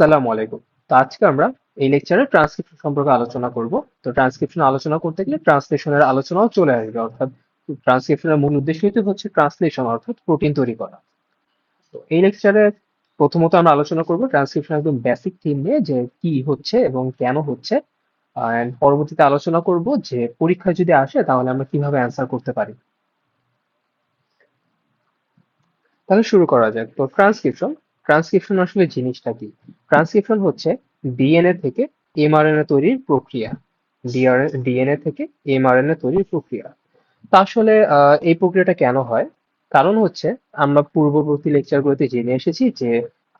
আসসালামু আলাইকুম। তো আজকে আমরা এই লেকচারে ট্রান্সক্রিপশন সম্পর্কে আলোচনা করব। তো ট্রান্সক্রিপশন আলোচনা করতে গেলে ট্রান্সলেশনের আলোচনাও চলে আসবে, অর্থাৎ ট্রান্সক্রিপশনের মূল উদ্দেশ্যই তো হচ্ছে ট্রান্সলেশন অর্থাৎ প্রোটিন তৈরি করা। তো এই লেকচারে প্রথমত আমরা আলোচনা করব ট্রান্সক্রিপশন একদম বেসিক থিম নিয়ে, যে কি হচ্ছে এবং কেন হচ্ছে। এন্ড পরবর্তীতে আলোচনা করব যে পরীক্ষায় যদি আসে, তাহলে আমরা কীভাবে অ্যান্সার করতে পারি। তাহলে শুরু করা যাক। তো ট্রান্সক্রিপশন ট্রান্সক্রিপশন আসলে জিনিসটা কি? ট্রান্সক্রিপশন হচ্ছে ডিএনএ থেকে এমআরএনএ তৈরির প্রক্রিয়া। ডিএনএ থেকে এমআরএনএ তৈরির প্রক্রিয়া। তা আসলে এই প্রক্রিয়াটা কেন হয়? কারণ হচ্ছে, আমরা পূর্ববর্তী লেকচারগুলোতে জেনে এসেছি যে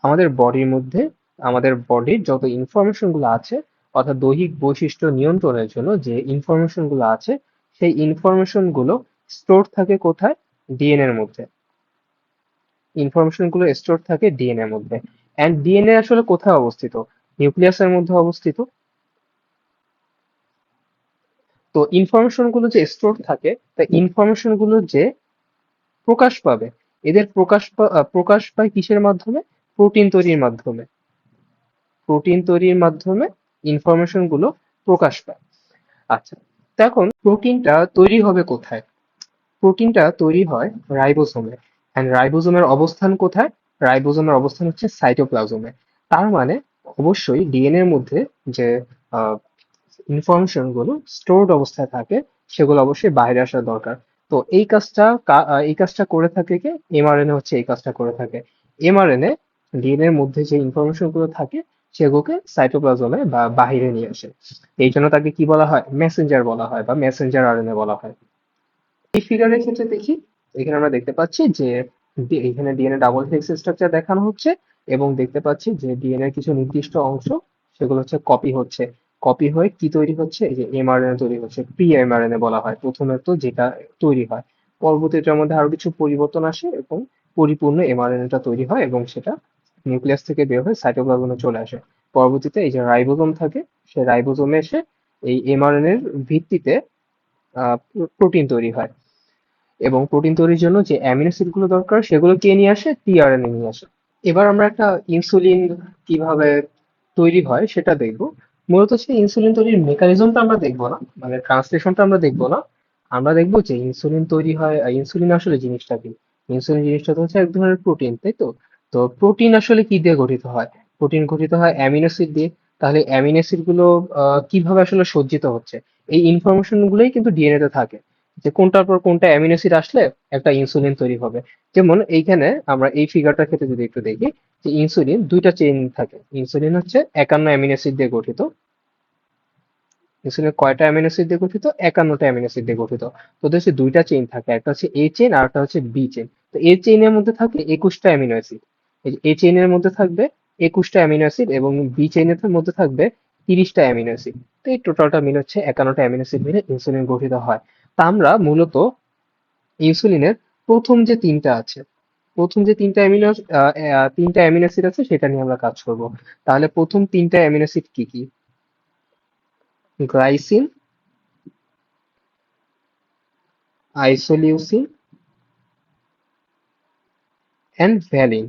আমাদের বডির মধ্যে, আমাদের বডির যত ইনফরমেশনগুলো আছে, অর্থাৎ দৈহিক বৈশিষ্ট্য নিয়ন্ত্রণের জন্য যে ইনফরমেশনগুলো আছে, সেই ইনফরমেশনগুলো স্টোর থাকে কোথায়? ডিএনএ এর মধ্যে। ইনফরমেশনগুলো স্টোর থাকে ডিএনএ মধ্যে। এন্ড ডিএনএ আসলে কোথায় অবস্থিত? নিউক্লিয়াসের মধ্যে অবস্থিত। তো ইনফরমেশনগুলো যে স্টোর থাকে, তা ইনফরমেশনগুলো যে প্রকাশ পাবে, এদের প্রকাশ প্রকাশ পায় কিসের মাধ্যমে? প্রোটিন তৈরির মাধ্যমে। প্রোটিন তৈরির মাধ্যমে ইনফরমেশনগুলো প্রকাশ পায়। আচ্ছা এখন প্রোটিনটা তৈরি হবে কোথায়? প্রোটিনটা তৈরি হয় রাইবোসোমে এন্ড রাইবোসোমের অবস্থান কোথায়? রাইবোসোমের অবস্থান হচ্ছে সাইটোপ্লাজমে তার মানে অবশ্যই ডিএনএর মধ্যে যে ইনফরমেশনগুলো স্টোরড অবস্থায় থাকে, সেগুলো অবশ্যই বাইরে আসা দরকার। তো এই কাজটা এই কাজটা করে থাকে কে? এমআরএনএ হচ্ছে এই কাজটা করে থাকে। এমআরএনএ ডিএনএ এর মধ্যে যে ইনফরমেশনগুলো থাকে, সেগুলোকে সাইটোপ্লাজমে বা বাইরে নিয়ে আসে। এই জন্য তাকে কি বলা হয়? মেসেঞ্জার বলা হয় বা মেসেঞ্জার আরএনএ বলা হয়। এই ফিগারের ক্ষেত্রে দেখি। এখানে আমরা দেখতে পাচ্ছি যে এখানে ডিএনএ ডাবল হেলিক্স স্ট্রাকচার দেখানো হচ্ছে এবং দেখতে পাচ্ছি যে ডিএনএ কিছু নির্দিষ্ট অংশ, সেগুলো হচ্ছে কপি হচ্ছে। কপি হয়ে কি তৈরি হচ্ছে? এই যে এমআরএনএ তৈরি হচ্ছে প্রি এমআরএনএ বলা হয়। প্রথমে তো যেটা তৈরি হয়। পরবর্তীটার মধ্যে আরও কিছু পরিবর্তন আসে এবং পরিপূর্ণ এমআরএনএটা তৈরি হয় এবং সেটা নিউক্লিয়াস থেকে বের হয়ে সাইটোপ্লাজমে চলে আসে। পরবর্তীতে এই যে রাইবোজোম থাকে, সেই রাইবোজোমে এসে এই এমআরএনএ এর ভিত্তিতে প্রোটিন তৈরি হয়। এবং প্রোটিন তৈরির জন্য যে অ্যামিনো অ্যাসিডগুলো দরকার, সেগুলো কে নিয়ে আসে? টিআরএনএ নিয়ে আসে। এবার আমরা একটা ইনসুলিন কীভাবে তৈরি হয় সেটা দেখব। মূলত হচ্ছে ইনসুলিন তৈরির মেকানিজমটা আমরা দেখব না মানে ট্রান্সলেশনটা আমরা দেখব না। আমরা দেখব যে ইনসুলিন তৈরি হয় ইনসুলিন আসলে জিনিসটা কি? ইনসুলিন জিনিসটা তো হচ্ছে এক ধরনের প্রোটিন তাই তো? তো প্রোটিন আসলে কি দিয়ে গঠিত হয়? প্রোটিন গঠিত হয় অ্যামিনো অ্যাসিড দিয়ে। তাহলে অ্যামিনো অ্যাসিডগুলো কীভাবে আসলে সজ্জিত হচ্ছে? এই ইনফরমেশন গুলোই কিন্তু ডিএনএ তে থাকে। যে কোনটার পর কোনটা অ্যামিনো অ্যাসিড আসলে একটা ইনসুলিন তৈরি হবে। যেমন এইখানে আমরা এই ফিগারটার ক্ষেত্রে যদি একটু দেখি, যে ইনসুলিন দুইটা চেইন থাকে। ইনসুলিন হচ্ছে একান্ন অ্যামিনো অ্যাসিড দিয়ে গঠিত। ইনসুলিন কয়টা অ্যামিনো অ্যাসিড দিয়ে গঠিত? একান্নটা অ্যামিনো অ্যাসিড দিয়ে গঠিত। তো হচ্ছে দুইটা চেইন থাকে। একটা হচ্ছে এ চেইন আর একটা হচ্ছে বি চেইন তো এ চেইনের মধ্যে থাকে একুশটা অ্যামিনো অ্যাসিড এ চেইনের মধ্যে থাকবে একুশটা অ্যামিনো অ্যাসিড এবং বি চেইনের মধ্যে থাকবে তিরিশটা অ্যামিনো অ্যাসিড তো এই টোটালটা মিলে হচ্ছে একান্নটা অ্যামিনো অ্যাসিড মিলে ইনসুলিন গঠিত হয়। আমরা মূলত ইনসুলিনের প্রথম যে তিনটা আছে, প্রথম যে তিনটা অ্যামিনো তিনটা অ্যামিনো অ্যাসিড আছে, সেটা নিয়ে আমরা কাজ করব। তাহলে প্রথম তিনটা অ্যামিনো অ্যাসিড কি কি? গ্লাইসিন আইসোলিউসিন অ্যান্ড ভ্যালিন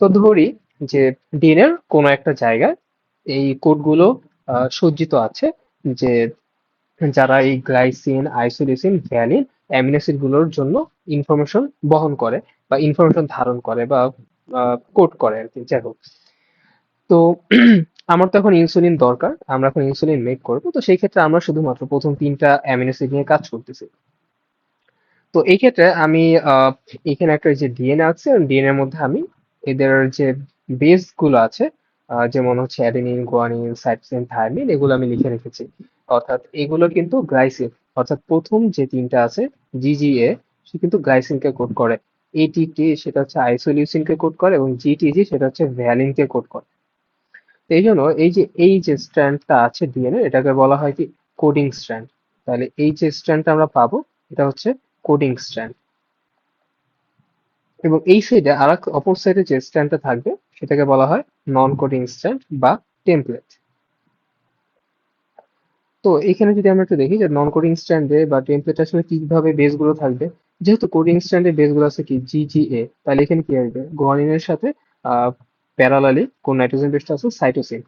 তো ধরি যে ডিএনএর কোনো একটা জায়গায় এই কোডগুলো সজ্জিত আছে যে যারা এই গ্লাইসিন আইসোলিউসিন ভ্যালিন অ্যামিনো গুলোর জন্য ইনফরমেশন বহন করে বা ইনফরমেশন ধারণ করে বা কোড করে আর কি, যাই হোক। তো আমার তো এখন ইনসুলিন দরকার, আমরা এখন ইনসুলিন মেক করব, তো সেই ক্ষেত্রে আমরা শুধুমাত্র প্রথম তিনটা অ্যামিনো অ্যাসিড নিয়ে কাজ করতেছি। তো এই ক্ষেত্রে আমি এখানে একটা যে ডিএনএ আছে ডিএনএ এর মধ্যে আমি এদের যে বেসগুলো আছে যেমন হচ্ছে অ্যাডেনিন গুয়ানিন সাইটোসিন থায়ামিন এগুলো আমি লিখে রেখেছি। অর্থাৎ এগুলো কিন্তু গ্লাইসিন অর্থাৎ প্রথম যে তিনটা আছে জিজিএ সে কিন্তু গ্লাইসিনকে কোড করে। এটিটি সেটা হচ্ছে আইসোলিউসিনকে কোড করে এবং জিটিজি সেটা হচ্ছে ভ্যালিনকে কোড করে। এই জন্য এই যে এই যে স্ট্র্যান্ডটা আছে ডিএনএ এটাকে বলা হয় কি? কোডিং স্ট্র্যান্ড তাহলে এই যে স্ট্র্যান্ডটা আমরা পাবো, এটা হচ্ছে কোডিং স্ট্র্যান্ড এবং এই সাইডে আর অপর সাইডে যে স্ট্র্যান্ডটা থাকবে, সেটাকে বলা হয় নন কোডিং স্ট্র্যান্ড বা টেমপ্লেট তো এখানে যদি আমরা একটু দেখি যে নন কোডিং স্ট্যান্ডে বা টেমপ্লেট আসলে কীভাবে বেসগুলো থাকবে, যেহেতু কোডিং স্ট্যান্ডে বেসগুলো আছে কি? জিজিএ তাহলে এখানে কি আসবে? গুয়ানিনের সাথে প্যারালালি কোন নাইট্রোজেন বেসটা আছে? সাইটোসিন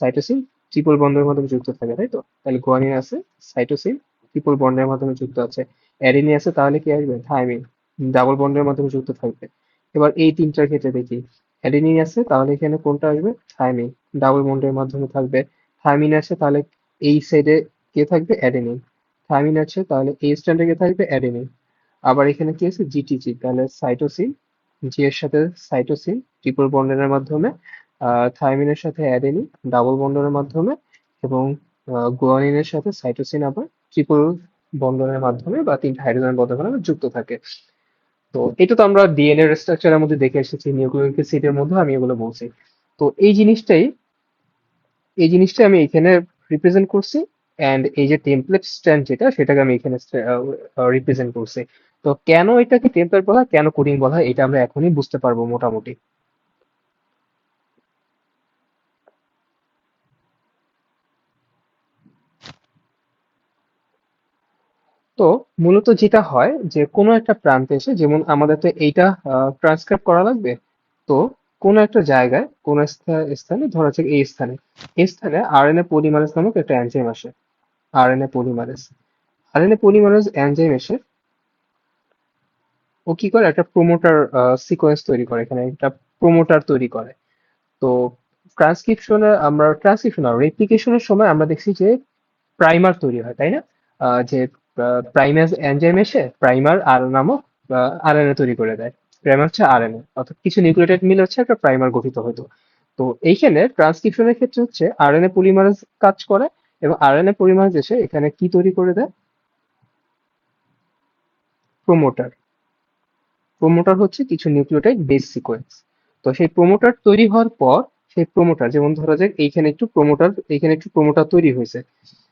সাইটোসিন ট্রিপল বন্ডের মাধ্যমে যুক্ত থাকে, তাই তো? তাহলে গুয়ানিন আছে সাইটোসিন ট্রিপল বন্ডের মাধ্যমে যুক্ত আছে। অ্যাডিনি আছে, তাহলে কি আসবে? থাইমিন ডাবল বন্ডের মাধ্যমে যুক্ত থাকবে। এবার এই তিনটার ক্ষেত্রে দেখি। অ্যাডিনিন আছে, তাহলে এখানে কোনটা আসবে? থাইমিন ডাবল বন্ডের মাধ্যমে থাকবে। থাইমিন আছে, তাহলে এই সাইডে কে থাকবে? অ্যাডেনিন থাইমিন আছে, তাহলে এই স্ট্যান্ডে কে থাকবে? অ্যাডেনিন আবার এখানে কি আছে? জিটিজি তাহলে সাইটোসিন জি এর সাথে সাইটোসিন ট্রিপল বন্ডনের মাধ্যমে থাইমিনের সাথে অ্যাডেনিন ডাবল বন্ডনের মাধ্যমে, এবং গুয়ানিনের সাথে সাইটোসিন আবার ট্রিপল বন্ডনের মাধ্যমে বা তিনটা হাইড্রোজেন বন্ধনের যুক্ত থাকে। তো এটা তো আমরা ডিএনএ স্ট্রাকচারের মধ্যে দেখে এসেছি, নিউক্লিক সিটের মধ্যে আমি এগুলো বলছি। তো এই জিনিসটাই, এই জিনিসটা আমি এখানে রিপ্রেজেন্ট করছি অ্যান্ড এই যে টেমপ্লেট স্ট্যান্ড যেটা, সেটাকে আমি এখানে রিপ্রেজেন্ট করছি। তো কেন এটাকে টেমপ্লেট বলা, কেন কোডিং বলা হয় এটা আমরা এখনই বুঝতে পারব মোটামুটি। তো মূলত যেটা হয়, যে কোনো একটা প্রান্তে এসে, যেমন আমাদের তো এইটা ট্রান্সক্রাইব করা লাগবে, তো কোনো একটা জায়গায়, কোনো স্থানে, ধরা যাক এই স্থানে। এই স্থানে আরএনএ পলিমারেজ নামক একটা এনজাইম আসে। RNA polymerase RNA polymerase enzyme এসে ও কি করে? একটা প্রোমোটার সিকোয়েন্স তৈরি করে এখানে। একটা প্রোমোটার তৈরি করে। তো ট্রান্সক্রিপশনে আমরা ট্রান্সক্রিপশন আর রেপ্লিকেশনের সময় আমরা দেখছি যে প্রাইমার তৈরি হয়, তাই না? যে প্রাইমেজ এনজাইম এসে প্রাইমার আর নামক আরএনএ তৈরি করে দেয়। প্রাইমার হচ্ছে আরএনএ অর্থাৎ কিছু নিউক্লিওটাইড মিল হচ্ছে একটা প্রাইমার গঠিত হতো তো এইখানে ট্রান্সক্রিপশনের ক্ষেত্রে হচ্ছে আরএনএ পলিমারেজ কাজ করে এবং আরএনএ পলিমারেজ এসে এখানে কি তৈরি করে দেয়? প্রোমোটার প্রোমোটার হচ্ছে কিছু নিউক্লিওটাইড বেস সিকোয়েন্স তো সেই প্রোমোটার তৈরি হওয়ার পর সেই প্রোমোটার যেমন ধরা যাক এইখানে একটু প্রোমোটার এইখানে একটু প্রোমোটার তৈরি হয়েছে,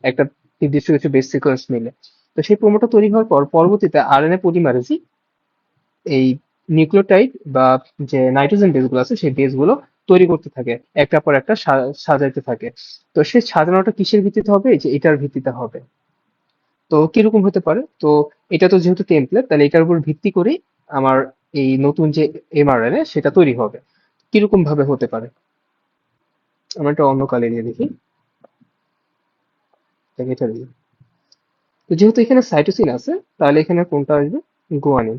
একটা নির্দিষ্ট কিছু বেস সিকোয়েন্স মিলে। তো সেই প্রোমোটার তৈরি হওয়ার পর পরবর্তীতে আরএনএ পলিমারেজই এই নিউক্লিওটাইড বা যে নাইট্রোজেন বেসগুলো আছে, সেই বেসগুলো তৈরি করতে থাকে একটা পর একটা সাজাইতে থাকে। তো সেই সাজানোটা কিসের ভিত্তিতে হবে? যে এটার ভিত্তিতে হবে। তো কীরকম হতে পারে? তো এটা তো যেহেতু টেমপ্লেট তাহলে এটার উপর ভিত্তি করেই আমার এই নতুন যে এমআরএনএ সেটা তৈরি হবে। কীরকম ভাবে হতে পারে? আমরা একটা অন্য কালে নিয়ে দেখি। এটা তো যেহেতু এখানে সাইটোসিন আছে, তাহলে এখানে কোনটা আসবে? গোয়ানিন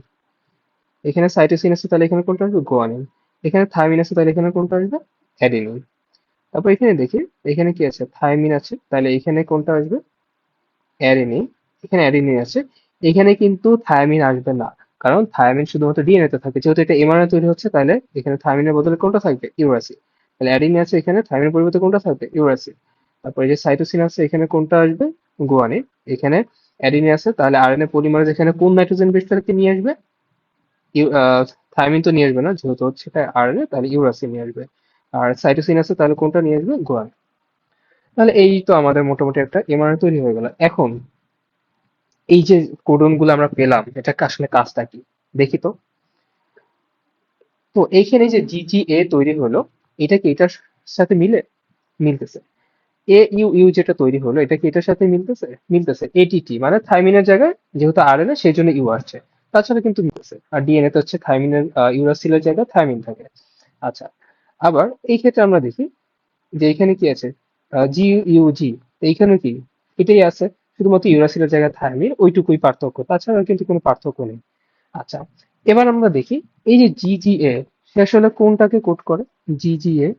এখানে সাইটোসিন আছে, তাহলে এখানে কোনটা আসবে? গোয়ানিন এখানে থাইমিন আছে, তাহলে এখানে কোনটা আসবে? অ্যাডিনিন তারপর এখানে দেখি, এখানে কি আছে? থাইমিন আছে, তাহলে এখানে কোনটা আসবে? অ্যাডিনিন এখানে অ্যাডিনিন আছে। এখানে কিন্তু থায়ামিন আসবে না, কারণ থায়ামিন শুধুমাত্র ডিএনএ তে থাকে। যেহেতু এটা এমআরএনএ তৈরি হচ্ছে, তাহলে এখানে থায়ামিনের বদলে কোনটা থাকবে? ইউরাসি তাহলে অ্যাডিনিন আছে এখানে থায়ামিনের পরিবর্তে কোনটা থাকবে? ইউরাসি তারপরে যে সাইটোসিন আছে, এখানে কোনটা আসবে? গুয়ানিন এখানে অ্যাডিনিন আছে, তাহলে আরএনএ পলিমারেজ এখানে কোন নাইট্রোজেন বেসটাকে নিয়ে আসবে? থাইমিন তো নিয়ে আসবে না, যেহেতু হচ্ছে এটা আরএনএ, তাহলে ইউরাসি নিয়ে আসবে। আর সাইটোসিন আছে, তাহলে কোনটা নিয়ে আসবে? গোয়ান। তাহলে এই তো আমাদের মোটামুটি একটা এমআরএনএ তৈরি হয়ে গেল। এখন, এই যে কোডনগুলো আমরা পেলাম, এটা আসলে কাজটা কি? দেখি তো। তো এইখানে যে জিজিএ তৈরি হলো, এটা কি এটার সাথে মিলে? মিলতেছে। এ ইউ ইউ যেটা তৈরি হলো, এটা কি এটার সাথে মিলতেছে? মিলতেছে। এটিটি মানে থাইমিনের জায়গায় যেহেতু আর সেই জন্য ইউ আসছে। তাছাড়া কিন্তু মিলতেছে আর ডিএনএ তো হচ্ছে থাইমিনের ইউরাসিলের জায়গায় থাইমিন থাকে। আচ্ছা আবার এই ক্ষেত্রে আমরা দেখি যে এখানে কি আছে? জি ইউ জি এইখানে কি? এটাই আছে, শুধুমাত্র ইউরাসিলের জায়গায় থাইমিন ওইটুকুই পার্থক্য, তাছাড়া কিন্তু কোনো পার্থক্য নেই। আচ্ছা এবার আমরা দেখি, এই যে জিজিএ সে আসলে কোনটাকে কোড করে? জিজিএ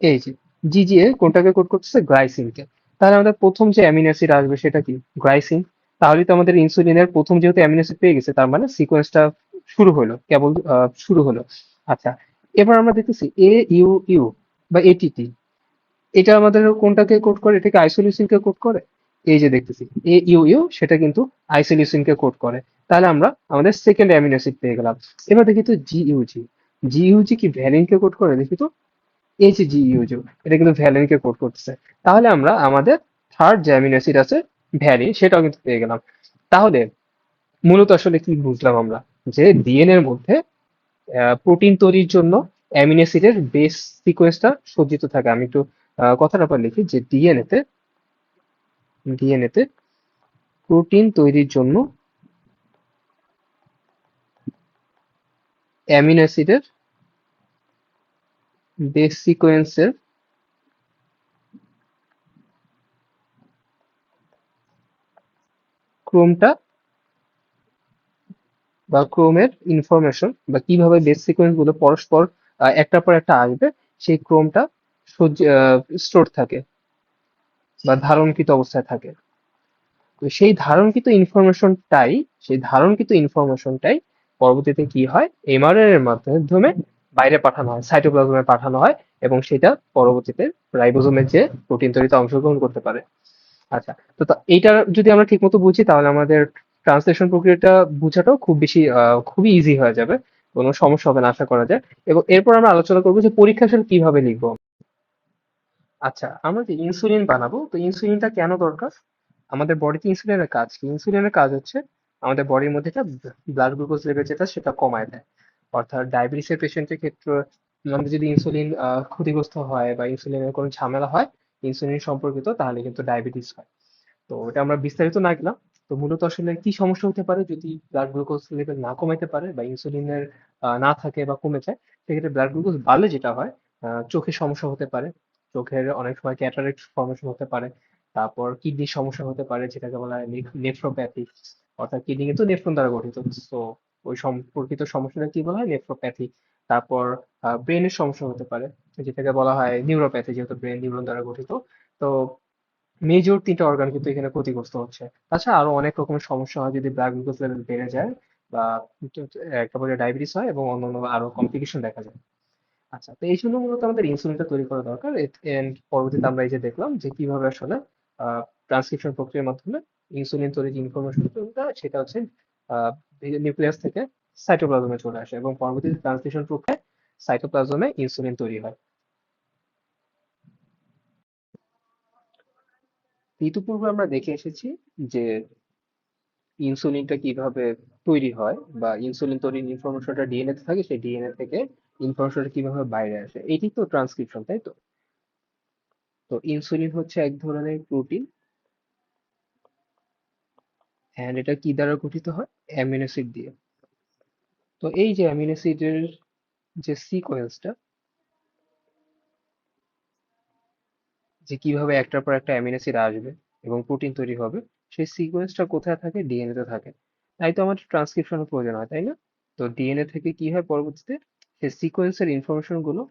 এই যে জিজিএ কোনটাকে কোড করতেছে? গ্লাইসিনকে তাহলে আমাদের প্রথম যে অ্যামিনো অ্যাসিড আসবে সেটা কি? গ্লাইসিন তাহলে তো আমাদের ইনসুলিনের প্রথম যেহেতু অ্যামিনো অ্যাসিড পেয়ে গেছে, তার মানে সিকোয়েন্সটা শুরু হলো, কেবল শুরু হলো। আচ্ছা এবার আমরা দেখতেছি এ ইউ ইউ বা এটিটি এটা আমাদের কোনটাকে কোড করে? এটাকে আইসোলিউসিনকে কোড করে? এই যে দেখতেছি এ ইউ ইউ সেটা কিন্তু আইসোলিউসিনকে কোড করে। তাহলে আমরা আমাদের সেকেন্ড অ্যামিনো অ্যাসিড পেয়ে গেলাম। এবার দেখি তো জি ইউজি জি ইউজি কি ভ্যালিনকে কোড করে? দেখি তো। এই যে জি এটা কিন্তু ভ্যালিনকে কোড করতেছে। তাহলে আমরা আমাদের থার্ড যে অ্যামিনো অ্যাসিড আছে ভ্যালিন সেটাও কিন্তু পেয়ে গেলাম। তাহলে মূলত আসলে কি বুঝলাম আমরা? যে ডিএনএ এর মধ্যে প্রোটিন তৈরির জন্য অ্যামিনো অ্যাসিডের বেস সিকোয়েন্সটা সজ্জিত থাকে। আমি একটু কথাটা পর লিখি যে ডিএনএ তে ডিএনএ তে প্রোটিন তৈরির জন্য অ্যামিনো অ্যাসিডের বেস সিকোয়েন্সের ক্রোমটা বা ক্রোমের ইনফরমেশন বা কীভাবে বেস সিকোয়েন্সগুলো পরস্পর একটার পর একটা আসবে, সেই ক্রমটা স্টোর থাকে বা ধারণকৃত অবস্থায় থাকে। তো সেই ধারণকৃত ইনফরমেশনটাই সেই ধারণকৃত ইনফরমেশনটাই পরবর্তীতে কি হয়? এমআরএন এর মাধ্যমে বাইরে পাঠানো হয় সাইটোপ্লাজমে পাঠানো হয় এবং সেটা পরবর্তীতে রাইবোজোমের যে প্রোটিন তৈরিতে অংশগ্রহণ করতে পারে। আচ্ছা তো এইটা যদি আমরা ঠিকমতো বুঝি, তাহলে আমাদের ট্রান্সলেশন প্রক্রিয়াটা বোঝাটাও খুব বেশি খুবই ইজি হয়ে যাবে। কোনো সমস্যা হবে না, আশা করা যায়। এবং এরপর আমরা আলোচনা করব যে পরীক্ষা আসলে কীভাবে লিখব। আচ্ছা আমরা যে ইনসুলিন বানাবো, তো ইনসুলিনটা কেন দরকার? আমাদের বডিতে ইনসুলিনের কাজ কি? ইনসুলিনের কাজ হচ্ছে আমাদের বডির মধ্যে একটা ব্লাড গ্লুকোজ লেভেল যেটা, সেটা কমায় দেয়। অর্থাৎ ডায়াবেটিসের পেশেন্টের ক্ষেত্রে আমাদের যদি ইনসুলিন ক্ষতিগ্রস্ত হয় বা ইনসুলিনের কোনো ঝামেলা হয় ইনসুলিন সম্পর্কিত, তাহলে কিন্তু ডায়াবেটিস হয়। তো এটা আমরা বিস্তারিত না গেলাম। তো মূলত আসলে কি সমস্যা হতে পারে যদি ব্লাড গ্লুকোজ লেভেল না কমাইতে পারে বা ইনসুলিনের না থাকে বা কমে যায়, সেক্ষেত্রে ব্লাড গ্লুকোজ বাড়লে যেটা হয় চোখের সমস্যা হতে পারে। চোখের অনেক সময় ক্যাটারেক্ট ফর্মেশন হতে পারে। তারপর কিডনির সমস্যা হতে পারে, যেটাকে বলা হয় নেফ্রোপ্যাথি অর্থাৎ কিডনি কিন্তু নেফ্রন দ্বারা গঠিত। তো ওই সম্পর্কিত সমস্যাটা কি বলা হয়? নেফ্রোপ্যাথি তারপর ব্রেনের সমস্যা হতে পারে, যেটাকে বলা হয় নিউরোপ্যাথি যেহেতু ব্রেন নিউরন দ্বারা গঠিত। তো মেজর তিনটা অর্গান কিন্তু এখানে ক্ষতিগ্রস্ত হচ্ছে। তাছাড়া আরও অনেক রকমের সমস্যা হয় যদি ব্লাড গ্লুকোজ লেভেল বেড়ে যায় বা একটা পর্যায়ে ডায়াবেটিস হয় এবং অন্যান্য আরও কমপ্লিকেশন দেখা যায়। আচ্ছা তো এই জন্য মূলত আমাদের ইনসুলিনটা তৈরি করা দরকার। এন্ড পরবর্তীতে আমরা এই যে দেখলাম যে কীভাবে আসলে ট্রান্সক্রিপশন প্রক্রিয়ার মাধ্যমে ইনসুলিন তৈরির যে ইনফরমেশনটা সেটা হচ্ছে নিউক্লিয়াস থেকে সাইটোপ্লাজমে চলে আসে এবং পরবর্তীতে ট্রান্সলেশন প্রক্রিয়ায় সাইটোপ্লাজমে ইনসুলিন তৈরি হয়। ইতিপূর্বে আমরা দেখে এসেছি যে ইনসুলিনটা কীভাবে তৈরি হয় বা ইনসুলিন তৈরির ইনফরমেশনটা ডিএনএ তে থাকে, সেই ডিএনএ থেকে ইনফরমেশনটা কীভাবে বাইরে আসে, এটি তো ট্রান্সক্রিপশন তাই তো? তো ইনসুলিন হচ্ছে এক ধরনের প্রোটিন এন্ড এটা কি দ্বারা গঠিত হয়? অ্যামিনো অ্যাসিড দিয়ে। তো এই যে অ্যামিনো অ্যাসিডের যে সিকোয়েন্সটা, যে কীভাবে একটার পর একটা অ্যামিনো অ্যাসিড আসবে এবং প্রোটিন তৈরি হবে, সেই সিকোয়েন্সটা কোথায় থাকে? ডিএনএ তে থাকে। তাই তো আমাদের ট্রান্সক্রিপশনের প্রয়োজন হয়, তাই না? তো ডিএনএ থেকে কি হয় পরবর্তীতে? সেই সিকোয়েন্সের ইনফরমেশনগুলো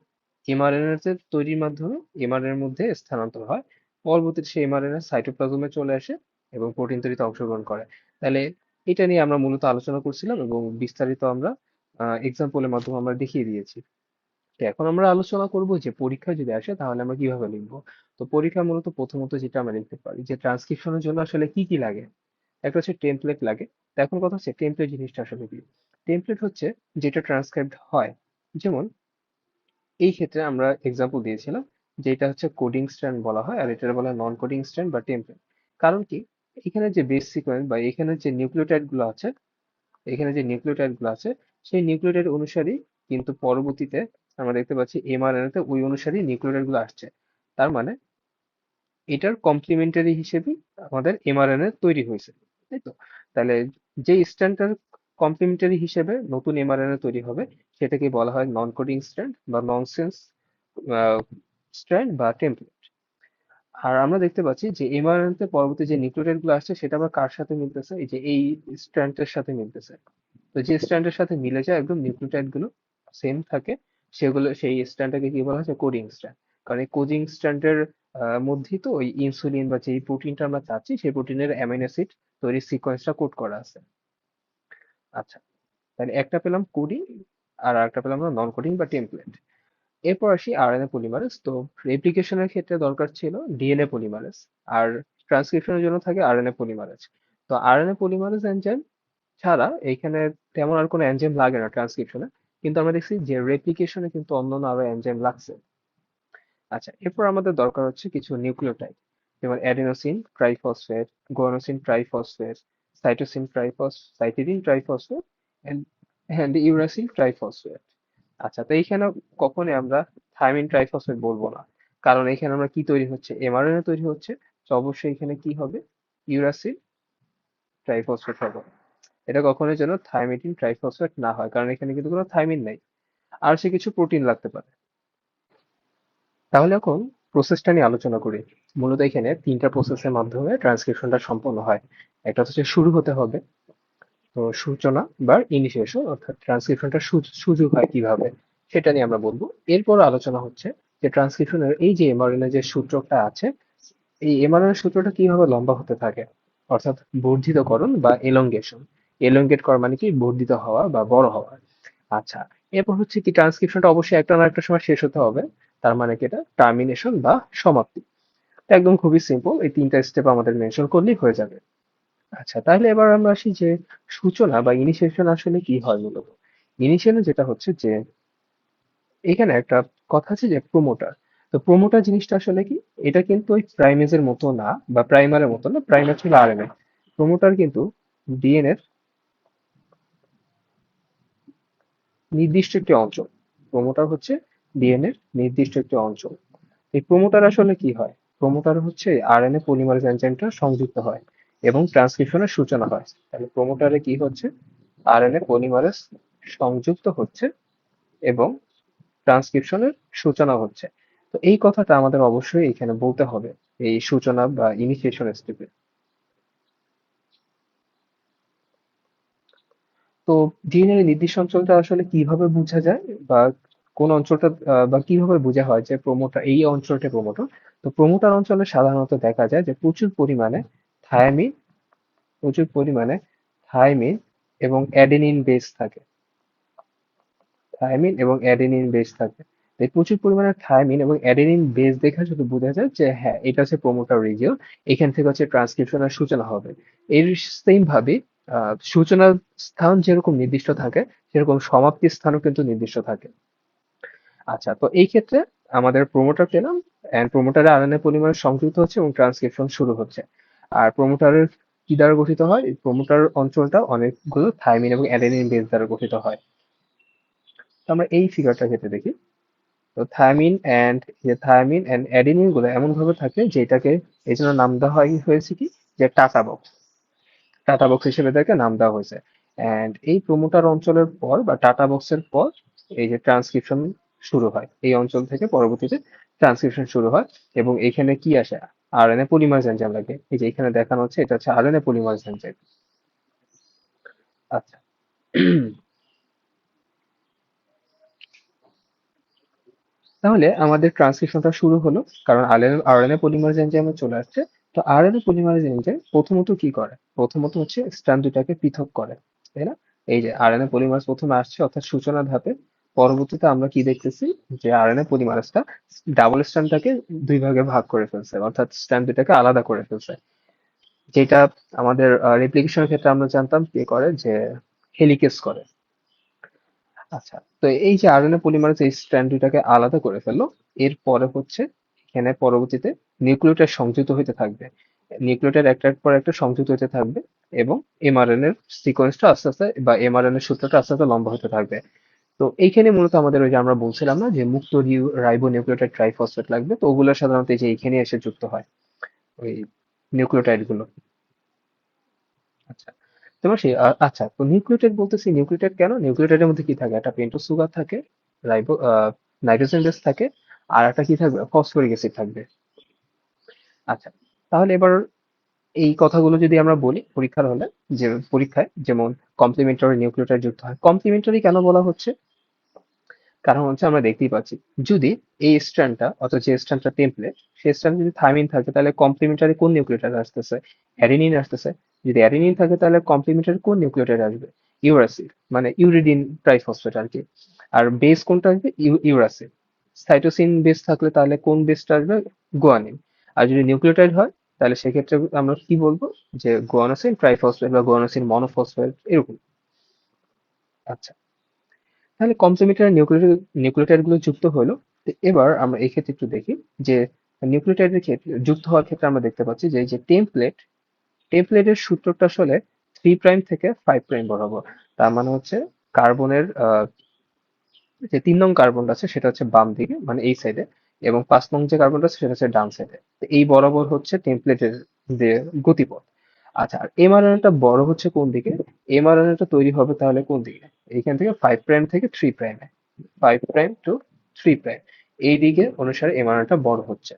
এমআরএনএ তে তৈরির মাধ্যমে এমআরএনএ এর মধ্যে স্থানান্তর হয়। পরবর্তীতে সেই এমআরএনএ সাইটোপ্লাজমে চলে আসে। এবং প্রোটিন তৈরিতে অংশগ্রহণ করে। তাহলে এটা নিয়ে আমরা মূলত আলোচনা করছিলাম এবং বিস্তারিত আমরা এক্সাম্পলের মাধ্যমে আমরা দেখিয়ে দিয়েছি। তো এখন আমরা আলোচনা করব যে পরীক্ষা যদি আসে তাহলে আমরা কীভাবে লিখব? তো পরীক্ষা মূলত প্রথমত যেটা আমরা লিখতে পারি যে ট্রান্সক্রিপশনের জন্য আসলে কি কি লাগে? একটা হচ্ছে টেমপ্লেট লাগে। এখন কথা হচ্ছে টেমপ্লেট জিনিসটা আসলে কি? টেমপ্লেট হচ্ছে যেটা ট্রান্সক্রাইবড হয়। যেমন এই ক্ষেত্রে আমরা এক্সাম্পল দিয়েছিলাম যে এটা হচ্ছে কোডিং স্ট্যান্ড বলা হয় আর এটা বলা হয় নন কোডিং স্ট্র্যান্ড বা টেমপ্লেট কারণ কি? এখানে যে বেস সিকোয়েন্স বা এখানে যে নিউক্লিওটাইডগুলো আছে, এখানে যে নিউক্লিওটাইডগুলো আছে, সেই নিউক্লিওটাইড অনুসারেই কিন্তু পরবর্তীতে আমরা দেখতে পাচ্ছি এমআরএনএ তে ওই অনুসারেই নিউক্লিওটাইডগুলো আসছে। তার মানে এটার কমপ্লিমেন্টারি হিসেবেই আমাদের এমআরএনএ তৈরি হয়েছে, তাই তো? তাহলে যে স্ট্র্যান্ডটার কমপ্লিমেন্টারি হিসেবে নতুন এমআরএনএ তৈরি হবে, সেটাকে বলা হয় নন কোডিং স্ট্র্যান্ড বা ননসেন্স স্ট্র্যান্ড বা টেমপ্লেট আর আমরা দেখতে পাচ্ছি যে এমআরএনএ তে পরবর্তী যে নিউক্লিওটাইডগুলো আসছে, সেটা আবার কার সাথে মিলতেছে? এই যে এই স্ট্র্যান্ডের সাথে মিলতেছে। তো যে স্ট্র্যান্ডের সাথে মিলে যায় একদম নিউক্লিওটাইডগুলো সেম থাকে। সেগুলো, সেই স্ট্র্যান্ডটাকে কি বলা হচ্ছে কোডিং স্ট্র্যান্ড কারণ এই কোডিং স্ট্র্যান্ডের মধ্যেই তো ওই ইনসুলিন বা যেই প্রোটিনটা আমরা চাচ্ছি, সেই প্রোটিনের অ্যামাইনো অ্যাসিড তৈরির সিকোয়েন্সটা কোড করা আছে। আচ্ছা তাহলে একটা পেলাম কোডিং আর একটা পেলাম নন কোডিং বা টেমপ্লেট এরপর আসি আরএনএ পলিমারেজ তো রেপ্লিকেশনের ক্ষেত্রে দরকার ছিল ডিএনএ পলিমারেজ আর ট্রান্সক্রিপশনের জন্য থাকে আরএনএ পলিমারেজ তো আরএনএ পলিমারেজ এনজাইম ছাড়া এইখানে তেমন আর কোনো এনজাইম লাগে না ট্রান্সক্রিপশনে কিন্তু আমরা দেখছি যে রেপ্লিকেশনে কিন্তু অন্যান্য আরও এনজাইম লাগছে। আচ্ছা এরপর আমাদের দরকার হচ্ছে কিছু নিউক্লিওটাইড যেমন adenosine triphosphate guanosine triphosphate cytosine triphos cytidine triphosphate and uracil triphosphate আচ্ছা তো এইখানে কখনোই আমরা থাইমিন ট্রাইফসফেট বলব না। কারণ এখানে আমরা কি তৈরি হচ্ছে? এমআরএনএ তৈরি হচ্ছে, তো অবশ্যই এখানে কি হবে? ইউরাসিল ট্রাইফসফেট হবে। এটা কখনোই যেন থাইমিডিন ট্রাইফসফেট না হয়, কারণ এখানে কিন্তু কোনো থাইমিন নেই। আর সে কিছু প্রোটিন লাগতে পারে। তাহলে এখন প্রসেসটা নিয়ে আলোচনা করি। মূলত এখানে তিনটা প্রসেসের মাধ্যমে ট্রান্সক্রিপশনটা সম্পন্ন হয়। একটা হচ্ছে শুরু হতে হবে সূচনা বা ইনিশিয়েশন অর্থাৎ ট্রান্সক্রিপশনটা সুযোগ হয় কীভাবে, সেটা নিয়ে আমরা বলব। এরপর আলোচনা হচ্ছে যে ট্রান্সক্রিপশনের এই যে এমআরএনএ যে সূত্রটা আছে, এই এমআরএনএ সূত্রটা কীভাবে লম্বা হতে থাকে, অর্থাৎ বর্ধিতকরণ বা এলঙ্গেশন এলঙ্গেট করা মানে কি? বর্ধিত হওয়া বা বড় হওয়া। আচ্ছা এরপর হচ্ছে কি ট্রান্সক্রিপশনটা অবশ্যই একটা না একটা সময় শেষ হতে হবে, তার মানে কি এটা? টার্মিনেশন বা সমাপ্তি। একদম খুবই সিম্পল এই তিনটা স্টেপ আমাদের মেনশন করলেই হয়ে যাবে। আচ্ছা তাহলে এবার আমরা আসি যে সূচনা বা ইনিশিয়েশন আসলে কি হয় মূলত? ইনিশিয়ালে যেটা হচ্ছে যে, এখানে একটা কথা আছে যে প্রোমোটার তো প্রোমোটার জিনিসটা আসলে কি? এটা কিন্তু ওই প্রাইমেজের মতো না বা প্রাইমারের মতো না প্রাইমার ছিল আরএনএ প্রোমোটার কিন্তু ডিএনএ নির্দিষ্ট একটি অঞ্চল। প্রোমোটার হচ্ছে ডিএনএ নির্দিষ্ট একটি অঞ্চল। এই প্রোমোটার আসলে কি হয়? প্রোমোটার হচ্ছে আরএনএ পলিমারেজ এনজাইমটা সংযুক্ত হয়। এবং ট্রান্সক্রিপশনের সূচনা হয়। তাহলে প্রোমোটারে কি হচ্ছে? আরএনএ পলিমারেজ সংযুক্ত হচ্ছে এবং ট্রান্সক্রিপশনের সূচনা হচ্ছে। তো এই কথাটা আমাদের অবশ্যই এখানে বলতে হবে, এই সূচনা বা ইনিশিয়েশন স্টেপে তো ডিএনএ নির্দিষ্ট অঞ্চলটা আসলে কীভাবে বোঝা যায় বা কোন অঞ্চলটা বা কীভাবে বোঝা হয় যে প্রোমোটার এই অঞ্চলটা প্রোমোটার তো প্রোমোটার অঞ্চলে সাধারণত দেখা যায় যে প্রচুর পরিমাণে থায়ামিন প্রচুর পরিমাণে থায়ামিন এবং অ্যাডেনিন বেস থাকে। থায়ামিন এবং অ্যাডেনিন বেস থাকে। এই প্রচুর পরিমাণে থায়ামিন এবং অ্যাডেনিন বেস দেখে শুধু বোঝা যায় যে হ্যাঁ এটা হচ্ছে প্রোমোটার রিজিয়ন এখান থেকে হচ্ছে ট্রান্সক্রিপশনের সূচনা হবে। এর সেম ভাবে সূচনার স্থান যেরকম নির্দিষ্ট থাকে, সেরকম সমাপ্তি স্থানও কিন্তু নির্দিষ্ট থাকে। আচ্ছা তো এই ক্ষেত্রে আমাদের প্রোমোটার পেলাম এন্ড প্রোমোটারে আরএনএ পরিমাণ সংযুক্ত হচ্ছে এবং ট্রান্সক্রিপশন শুরু হচ্ছে। আর প্রোমোটারের কি দ্বারা গঠিত হয়? প্রোমোটার অঞ্চলটা অনেকগুলো থাইমিন এবং অ্যাডেনিন বেস দ্বারা গঠিত হয়। তো আমরা এই ফিগারটা ক্ষেত্রে দেখি। তো থায়ামিন অ্যান্ড যে থায়ামিন অ্যান্ড অ্যাডিনিনগুলো এমন ভাবে থাকে যে এটাকে এই জন্য নাম দেওয়া হয় হয়েছে কি? যে টাটা বক্স টাটা বক্স হিসেবে তাকে নাম দেওয়া হয়েছে। অ্যান্ড এই প্রমোটার অঞ্চলের পর বা টাটা বক্সের পর এই যে ট্রান্সক্রিপশন শুরু হয়। এই অঞ্চল থেকে পরবর্তীতে ট্রান্সক্রিপশন শুরু হয় এবং এখানে কি আসে? আরএনএ পলিমারেজ এনজাইম লাগে। এই যে এখানে দেখানো হচ্ছে, এটা হচ্ছে আরএনএ পলিমারেজ এনজাইম আচ্ছা। তাহলে আমাদের ট্রান্সক্রিপশনটা শুরু হলো, কারণ আরএনএ পলিমারেজ এনজাইমে চলে আসছে। তো আরএনএ পলিমারেজ এনজাইম প্রথমত কি করে? প্রথমত হচ্ছে স্ট্র্যান্ড দুটাকে পৃথক করে, তাই না? এই যে আরএনএ পলিমারেজ প্রথমে আসছে, অর্থাৎ সূচনা ধাপে পরবর্তীতে আমরা কি দেখতেছি? যে আরএনএ পলিমারেজটা ডাবল স্ট্র্যান্ডটাকে দুই ভাগে ভাগ করে ফেলছে, অর্থাৎ স্ট্র্যান্ড দুটাকে আলাদা করে ফেলছে। যেটা আমাদের রেপ্লিকেশনের ক্ষেত্রে আমরা জানতাম কে করে? যে হেলিকেস করে। আচ্ছা তো এই যে আরএনএ পলিমারেজ এই স্ট্র্যান্ড দুটাকে আলাদা করে ফেলল এরপরে হচ্ছে এখানে পরবর্তীতে নিউক্লিওটাইড সংযুক্ত হইতে থাকবে। নিউক্লিওটাইড একটার পর একটা সংযুক্ত হতে থাকবে এবং এমআরএনএর সিকোয়েন্সটা আস্তে আস্তে বা এমআরএন এর সূত্রটা আস্তে আস্তে লম্বা হতে থাকবে। তো এইখানে মূলত আমাদের ওই যে আমরা বলছিলাম না যে মুক্ত রাইবো নিউক্লিওটাইড ট্রাইফসফেট লাগবে, তো ওগুলো সাধারণত এই যে এইখানে এসে যুক্ত হয়, ওই নিউক্লিওটাইডগুলো। আচ্ছা তোমার সেই আচ্ছা তো নিউক্লিওটাইড বলতেছি, নিউক্লিওটাইড কেন? নিউক্লিওটাইডের মধ্যে কি থাকে? একটা পেন্টোজ সুগার থাকে, রাইবো নাইট্রোজেন বেস থাকে, আর একটা কি থাকবে? ফসফরিক অ্যাসিড থাকবে। আচ্ছা তাহলে এবার এই কথাগুলো যদি আমরা বলি পরীক্ষার হলে, যে পরীক্ষায় যেমন কমপ্লিমেন্টারি নিউক্লিওটাইড যুক্ত হয় কমপ্লিমেন্টারি কেন বলা হচ্ছে? কারণ হচ্ছে আমরা দেখতেই পাচ্ছি, যদি এই স্ট্র্যান্ডটা অথবা যে স্ট্র্যান্ডটা টেমপ্লেট সেই স্ট্র্যান্ড যদি থাইমিন থাকে, তাহলে কমপ্লিমেন্টারি কোন নিউক্লিওটাইড আসতেছে? অ্যাডেনিন আসতেছে। যদি অ্যাডেনিন থাকে, তাহলে কমপ্লিমেন্টারি কোন নিউক্লিওটাইড আসবে? ইউরাসিড মানে ইউরিডিন ট্রাইফসফেট আর কি। আর বেস কোনটা আসবে? ইউরাসিড সাইটোসিন বেস থাকলে তাহলে কোন বেসটা আসবে? গোয়ানিন আর যদি নিউক্লিওটাইড হয়, তাহলে সেক্ষেত্রে আমরা কি বলব? যে গোয়ানোসিন ট্রাইফসফেট বা গোয়ানোসিন মনোফসফেট এরকম। আচ্ছা। তাহলে কমপ্লিমেন্টারি নিউক্লিওটাইড নিউক্লিওটাইডগুলো যুক্ত হলো। এবার আমরা এই ক্ষেত্রে একটু দেখি যে নিউক্লিওটাইডের ক্ষেত্রে, যুক্ত হওয়ার ক্ষেত্রে আমরা দেখতে পাচ্ছি যে এই যে টেমপ্লেট টেমপ্লেটের সূত্রটা আসলে থ্রি প্রাইম থেকে ফাইভ প্রাইম বরাবর। তার মানে হচ্ছে কার্বনের যে তিন নং কার্বনটা আছে সেটা হচ্ছে বাম দিকে মানে এই সাইডে এবং পাঁচ নং যে কার্বনটা আছে সেটা হচ্ছে ডান সাইডে এই বরাবর হচ্ছে টেমপ্লেটের যে গতিপথ। আচ্ছা আর এমআরএনএটা বড় হচ্ছে কোন দিকে? এমআরএনএটা তৈরি হবে তাহলে কোন দিকে? এইখান থেকে ফাইভ প্রাইম থেকে থ্রি প্রাইমে five prime to three prime এই দিকে অনুসারে এমআরএনএটা বড় হচ্ছে।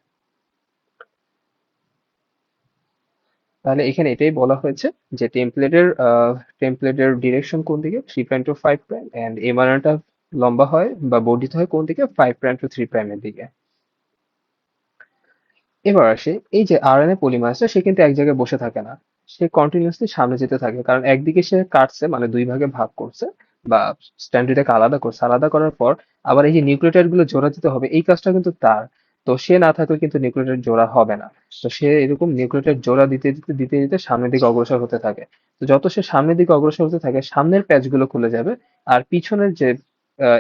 তাহলে এখানে এটাই বলা হয়েছে যে টেমপ্লেটের টেমপ্লেটের ডিরেকশন কোন দিকে? Three prime to five prime and এমআরএনটা লম্বা হয় বা বর্ধিত হয় কোন দিকে? ফাইভ প্রাইম টু থ্রি প্রাইমের দিকে। এবার আসে, এই যে আরএনএ পলিমারটা সে কিন্তু এক জায়গায় বসে থাকে না। সে কন্টিনিউসলি সামনে যেতে থাকে। কারণ একদিকে সে কাটছে মানে দুই ভাগে ভাগ করছে। বা স্ট্যান্ডার্ডটাকে আলাদা করছে আলাদা করার পর আবার এই যে নিউক্লিওটাইডগুলো জোড়া দিতে হবে, এই কাজটা কিন্তু তার। তো সে না থাকলে কিন্তু নিউক্লিওটাইড জোড়া হবে না। তো সে এরকম নিউক্লিওটাইড জোড়া দিতে দিতে দিতে দিতে সামনের দিকে অগ্রসর হতে থাকে। তো যত সে সামনের দিকে অগ্রসর হতে থাকে, সামনের প্যাচগুলো খুলে যাবে আর পিছনের যে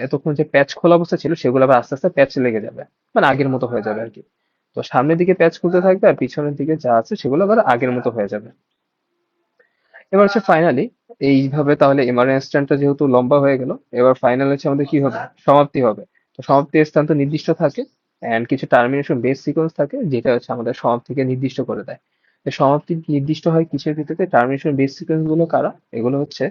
এতক্ষণ যে প্যাচ খোলা অবস্থা ছিল, সেগুলো আবার আস্তে আস্তে প্যাচ লেগে যাবে। মানে আগের মতো হয়ে যাবে আর কি। তো সামনের দিকে প্যাচ খুলতে থাকবে আর পিছনের দিকে যা আছে, সেগুলো আবার আগের মতো হয়ে যাবে। এবার হচ্ছে ফাইনালি এইভাবে তাহলে এমআরএন স্ট্যান্ডটা যেহেতু লম্বা হয়ে গেল, এবার ফাইনাল হচ্ছে আমাদের কি হবে? সমাপ্তি হবে। তো সমাপ্তির স্থান তো নির্দিষ্ট থাকে অ্যান্ড কিছু টার্মিনেশন বেস সিকোয়েন্স থাকে, যেটা হচ্ছে আমাদের সমাপ্তিকে নির্দিষ্ট করে দেয়। তো সমাপ্তি নির্দিষ্ট হয় কিসের ভিত্তিতে? টার্মিনেশন বেস সিকোয়েন্সগুলো কারা? এগুলো হচ্ছে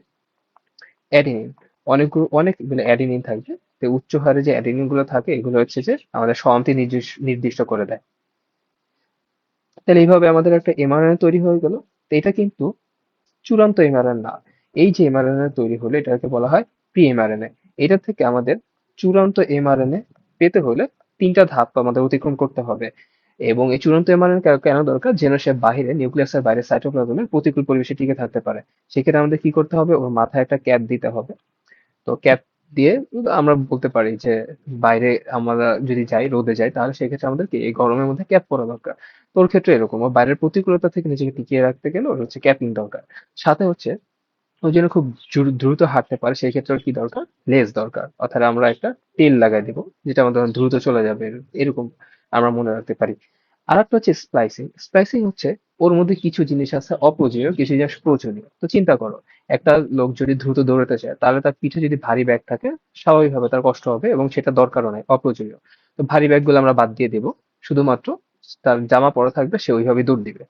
অ্যাডিনিন অনেকগুলো মানে অ্যাডিনিন থাকবে। তো উচ্চ হারে যে অ্যাডিনিনগুলো থাকে, এগুলো হচ্ছে যে আমাদের সমাপ্তি নির্দিষ্ট নির্দিষ্ট করে দেয়। তাহলে এইভাবে আমাদের একটা এমআরএনএ তৈরি হয়ে গেল। তো এটা কিন্তু চূড়ান্ত এমআরএনএ না এই যে এমআরএনএ তৈরি হলে, এটাকে বলা হয় প্রি এমআরএনএ এটা থেকে আমাদের চূড়ান্ত এমআরএনএ পেতে হলে তিনটা ধাপ আমাদের অতিক্রম করতে হবে। এবং এই চূড়ান্ত এমআরএনএ কেন দরকার? যেন সে বাইরে নিউক্লিয়াসের বাইরে সাইটোপ্লাজমের প্রতিকূল পরিবেশে টিকে থাকতে পারে। সেক্ষেত্রে আমাদের কি করতে হবে? ওর মাথায় একটা ক্যাপ দিতে হবে। তো ক্যাপ দিয়ে আমরা বলতে পারি যে, বাইরে আমরা যদি যাই, রোদে যাই, তাহলে সেক্ষেত্রে আমাদেরকে এই গরমের মধ্যে ক্যাপ পরা দরকার। তোর ক্ষেত্রে এরকম। বাইরের প্রতিকূলতা থেকে নিজেকে টিকিয়ে রাখতে গেলে ওর হচ্ছে ক্যাপিং দরকার। সাথে হচ্ছে ও যেন খুব দ্রুত হাঁটতে পারে, সেই ক্ষেত্রে কি দরকার? লেজ দরকার। অর্থাৎ আমরা একটা তেল লাগাই দিব, যেটা আমাদের দ্রুত চলে যাবে এরকম আমরা মনে রাখতে পারি। আর একটা হচ্ছে স্প্লাইসিং স্প্লাইসিং হচ্ছে ওর মধ্যে কিছু জিনিস আছে অপ্রয়োজনীয়, কিছু জিনিস প্রয়োজনীয়। তো চিন্তা করো, একটা লোক যদি দ্রুত দৌড়াতে চায়, তাহলে তার পিঠে যদি ভারী ব্যাগ থাকে, স্বাভাবিকভাবে তার কষ্ট হবে এবং সেটা দরকারও নাই, অপ্রয়োজনীয়। তো ভারী ব্যাগগুলো আমরা বাদ দিয়ে দেবো। শুধুমাত্র তার জামা পরা থাকবে, সে ওইভাবে দৌড় দিবে।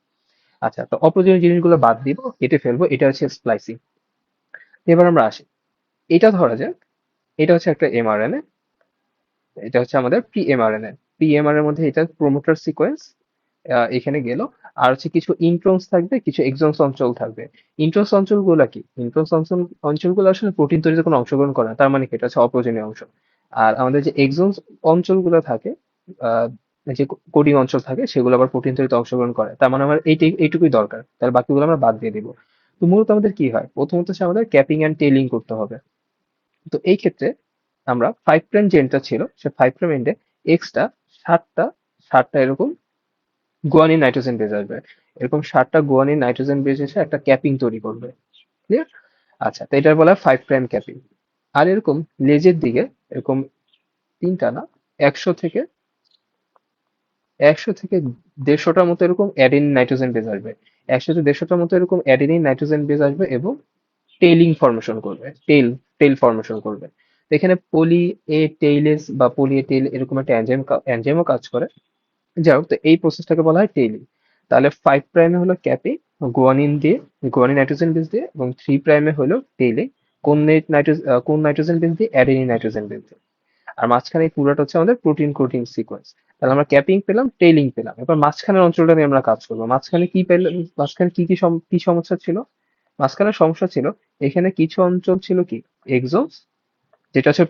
আচ্ছা তো অপ্রয়োজনীয় জিনিসগুলো বাদ দিব, কেটে ফেলব, এটা হচ্ছে স্প্লাইসিং এবার আমরা আসি। এটা ধরা যাক, এটা হচ্ছে একটা এমআরএনএ এটা হচ্ছে আমাদের প্রি এমআরএনএ প্রি এমআরএর মধ্যে এটা প্রোমোটার সিকোয়েন্স এখানে গেল। আর হচ্ছে কিছু ইন্ট্রন্স থাকবে, কিছু এক্সন্স অঞ্চল থাকবে। ইন্ট্রন্স অঞ্চলগুলো কি? ইন্ট্রন্স অঞ্চল, অঞ্চলগুলো আসলে প্রোটিন তৈরিতে কোনো অংশগ্রহণ করে না, তার মানে এটা হচ্ছে অপ্রয়োজনীয় অংশ। আর আমাদের যে এক্সন্স অঞ্চলগুলো থাকে যে কোডিং অঞ্চল থাকে, সেগুলো আবার প্রোটিন তৈরিতে অংশগ্রহণ করে। তার মানে আমার এইটাই, এইটুকুই দরকার। তাহলে বাকিগুলো আমরা বাদ দিয়ে দিব। তো মূলত আমাদের কি হয়? প্রথমত হচ্ছে আমাদের ক্যাপিং অ্যান্ড টেলিং করতে হবে। তো এই ক্ষেত্রে আমরা ফাইভ প্রাইম যে এন্ডটা ছিল, সে ফাইভ প্রাইম এন্ডে এক্সটা সাতটা সাতটা এরকম গুয়ানিন নাইট্রোজেন বেজ আসবে। এরকম সাতটা গুয়ানিন নাইট্রোজেন বেজ এসে একটা ক্যাপিং তৈরি করবে। ক্লিয়ার আচ্ছা তো এটার বলা হয় ফাইভ প্রাইম ক্যাপিং আর এরকম লেজের দিকে, এরকম তিনটা না, একশো থেকে একশো থেকে দেড়শোটার মতো এরকম অ্যাডিন নাইট্রোজেন বেজ আসবে। একশো থেকে দেড়শোটার মতো এরকম অ্যাডেনিন নাইট্রোজেন বেজ আসবে এবং টেইলিং ফর্মেশন করবে টেইল টেইল ফর্মেশন করবে। এখানে পলি এ টেইলেস বা পলি এ টেইল এরকম একটা এনজাইম এনজাইমও কাজ করে। যাই হোক, তো এই প্রসেসটাকে বলা হয় টেইলিং তাহলে ফাইভ প্রাইমে হলো ক্যাপে গোয়ানিন দিয়ে গুয়ানিন নাইট্রোজেন বেস দিয়ে এবং থ্রি প্রাইমে হলো টেইলিং কোন নাইট্রোজেন কোন নাইট্রোজেন বেস দিয়ে? অ্যাডেনিন নাইট্রোজেন বেস দিয়ে। আর মাঝখানে এই পুরোটা হচ্ছে আমাদের প্রোটিন কোটিং সিকোয়েন্স তাহলে আমরা ক্যাপিং পেলাম টেইলিং পেলাম। এবার মাঝখানের অঞ্চলটা নিয়ে আমরা কাজ করব। মাঝখানে কি পেলাম মাঝখানে কি কি সম- কি সমস্যা ছিল? মাঝখানে সমস্যা ছিল, এখানে কিছু অঞ্চল ছিল কি? এক্সোস যেটা হচ্ছে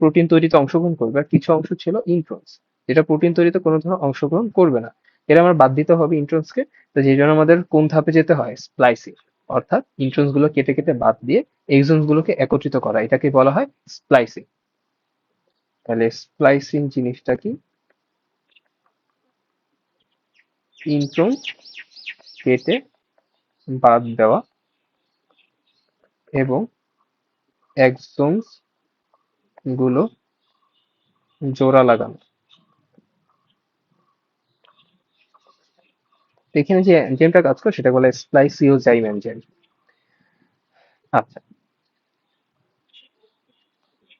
প্রোটিন তৈরিতে অংশগ্রহণ করবে, আর কিছু অংশ ছিল ইন্ট্রন্স যেটা প্রোটিন তৈরিতে কোনো ধরনের অংশগ্রহণ করবে না। এটা আমার বাদ দিতে হবে ইন্ট্রন্সকে তো সেই জন্য আমাদের কোন ধাপে যেতে হয়? স্প্লাইসিং অর্থাৎ ইন্ট্রন্সগুলো কেটে কেটে বাদ দিয়ে এক্সন্স গুলোকে একত্রিত করা, এটাকে বলা হয় স্প্লাইসিং তাহলে স্প্লাইসিং জিনিসটা কি? ইন্ট্রন্স কেটে বাদ দেওয়া এবং এক্সন্সগুলো জোড়া লাগানো। এখানে যে এনজাইমটা কাজ করে সেটা বলে স্প্লাইসিওজাইম এনজাইম আচ্ছা।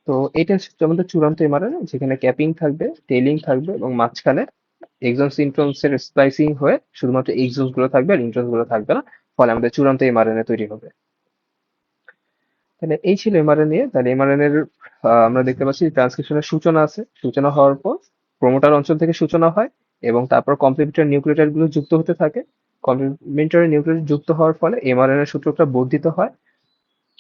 তো এটা আমাদের চূড়ান্ত এমআরএনএ যেখানে ক্যাপিং থাকবে টেলিং থাকবে এবং মাঝখানে এক্সন সিনট্রমস এর স্প্লাইসিং হয়ে শুধুমাত্র এক্সন্সগুলো থাকবে আর ইন্ট্রন্সগুলো থাকবে না, ফলে আমাদের চূড়ান্ত এমআরএনএ তৈরি হবে। তাহলে এই ছিল এমআরএনএ তাহলে এমআরএনএ এর আমরা দেখতে পাচ্ছি ট্রান্সক্রিপশনের সূচনা আছে। সূচনা হওয়ার পর প্রোমোটার অঞ্চল থেকে সূচনা হয় এবং তারপর কমপ্লিমেন্টারি নিউক্লিওটাইডগুলো যুক্ত হতে থাকে। কমপ্লিমেন্টারি নিউক্লিওটাইড যুক্ত হওয়ার ফলে এমআরএনএ সূত্রটা বর্ধিত হয়।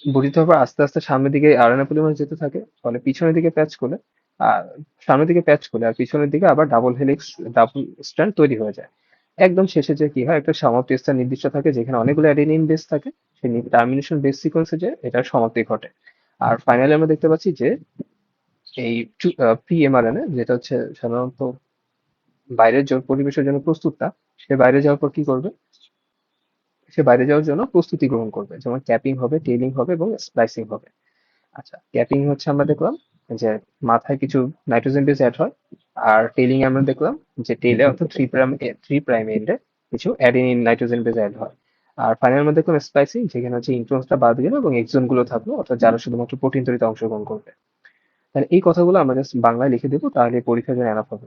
হওয়ার পর আস্তে আস্তে সামনের দিকে আরএনএ পলিমার যেতে থাকে, ফলে পিছনের দিকে প্যাচ করলে, আর সামনের দিকে প্যাচ করলে আর পিছনের দিকে আবার ডাবল হেলিক্স ডাবল স্ট্র্যান্ড তৈরি হয়ে যায়। একদম শেষে যে কি হয়, একটা সমাপ্তি স্থান নির্দিষ্ট থাকে, যেখানে অনেকগুলো অ্যাডেনিন বেস থাকে, সেই টার্মিনেশন বেস সিকোয়েন্সে যে এটার সমাপ্তি ঘটে। আর ফাইনালি আমরা দেখতে পাচ্ছি যে এই প্রি এমআরএনএ যেটা হচ্ছে সাধারণত বাইরের পরিবেশের জন্য প্রস্তুত না সে বাইরে যাওয়ার পর কি করবে? সে বাইরে যাওয়ার জন্য প্রস্তুতি গ্রহণ করবে। যেমন ক্যাপিং হবে টেলিং হবে এবং স্প্লাইসিং হবে। আচ্ছা ক্যাপিং হচ্ছে আমরা দেখলাম যে মাথায় কিছু নাইট্রোজেন বেস অ্যাড হয় আর টেলিং আমরা দেখলাম যে টেলে অর্থাৎ থ্রি প্রাইম থ্রি প্রাইম এন্ডে কিছু অ্যাডেনিন নাইট্রোজেন বেস অ্যাড হয়। আর ফাইনাল মধ্যে দেখলাম স্প্লাইসিং যেখানে হচ্ছে ইন্ট্রনসটা বাদ গেল এবং এক্সনগুলো থাকল, অর্থাৎ যারা শুধুমাত্র প্রোটিন তৈরিতে অংশগ্রহণ করবে। তাহলে এই কথাগুলো আমরা জাস্ট বাংলায় লিখে দেবো, তাহলে পরীক্ষার জন্য এনাফ হবে।